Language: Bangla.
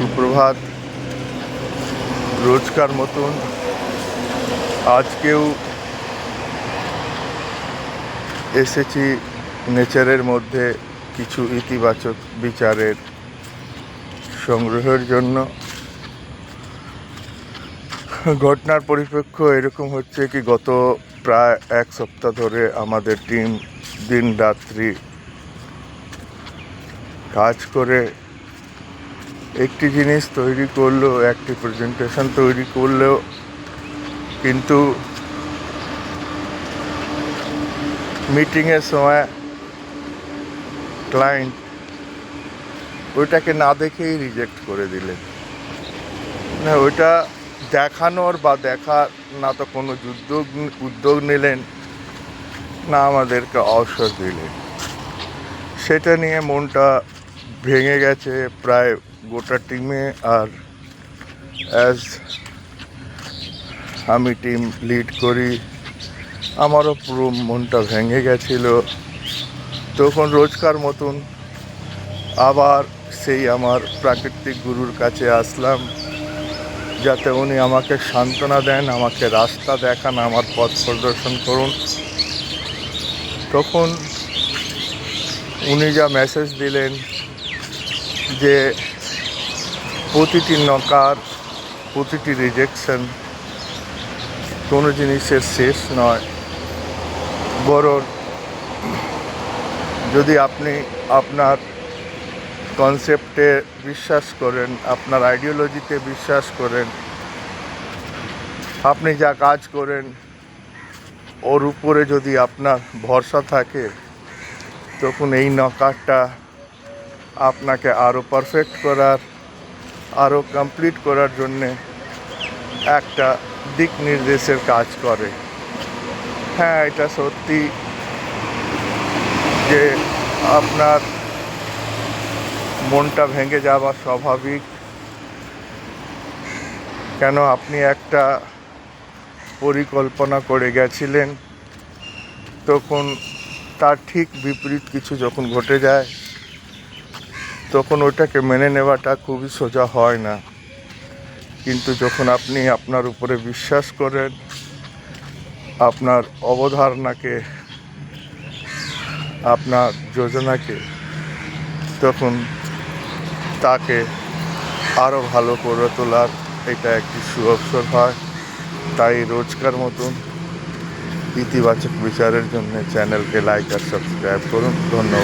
সুপ্রভাত। রোজকার মতন আজকেও এসেছি নেচারের মধ্যে কিছু ইতিবাচক বিচারের সংগ্রহের জন্য। ঘটনার পরিপ্রেক্ষ এরকম হচ্ছে কি, গত প্রায় এক সপ্তাহ ধরে আমাদের টিম দিন রাত্রি কাজ করে একটি জিনিস তৈরি করল, একটি প্রেজেন্টেশন তৈরি করলেও কিন্তু মিটিংয়ের সময় ক্লায়েন্ট ওইটাকে না দেখেই রিজেক্ট করে দিলেন না, ওইটা দেখানোর বা দেখার না তো কোনো উদ্যোগ উদ্যোগ নিলেন, না আমাদেরকে অবসর দিলেন। সেটা নিয়ে মনটা ভেঙে গেছে প্রায় গোটা টিমে আর অ্যাজ আমি টিম লিড করি, আমারও পুরো মনটা ভেঙে গেছিল। তখন রোজকার মতন আবার সেই আমার প্রাকৃতিক গুরুর কাছে আসলাম, যাতে উনি আমাকে সান্ত্বনা দেন, আমাকে রাস্তা দেখান, আমার পথ প্রদর্শন করুন। তখন উনি যা মেসেজ দিলেন যে প্রতিটি নকার, প্রতিটি রিজেকশন কোনো জিনিসের শেষ নয়। বরং যদি আপনি আপনার কনসেপ্টে বিশ্বাস করেন, আপনার আইডিওলজিতে বিশ্বাস করেন, আপনি যা কাজ করেন, ওর উপরে যদি আপনার ভরসা থাকে, তখন এই নকারটা আপনাকে আরও পারফেক্ট করার আরও কমপ্লিট করার জন্যে একটা দিক নির্দেশের কাজ করে। হ্যাঁ এটা সত্যি যে আপনার মনটা ভেঙে যাওয়া স্বাভাবিক। কেন আপনি একটা পরিকল্পনা করে গেছিলেন, তখন তার ঠিক বিপরীত কিছু যখন ঘটে যায় তখন ওটাকে মেনে নেওয়াটা খুবই সোজা হয় না। কিন্তু যখন আপনি আপনার উপরে বিশ্বাস করেন, আপনার অবধারণাকে, আপনার যোজনাকে, তখন তাকে আরও ভালো করে তোলার এটা একটি সুঅবসর হয়। তাই রোজকার মতন ইতিবাচক বিচারের জন্য চ্যানেলকে লাইক আর সাবস্ক্রাইব করুন। ধন্যবাদ।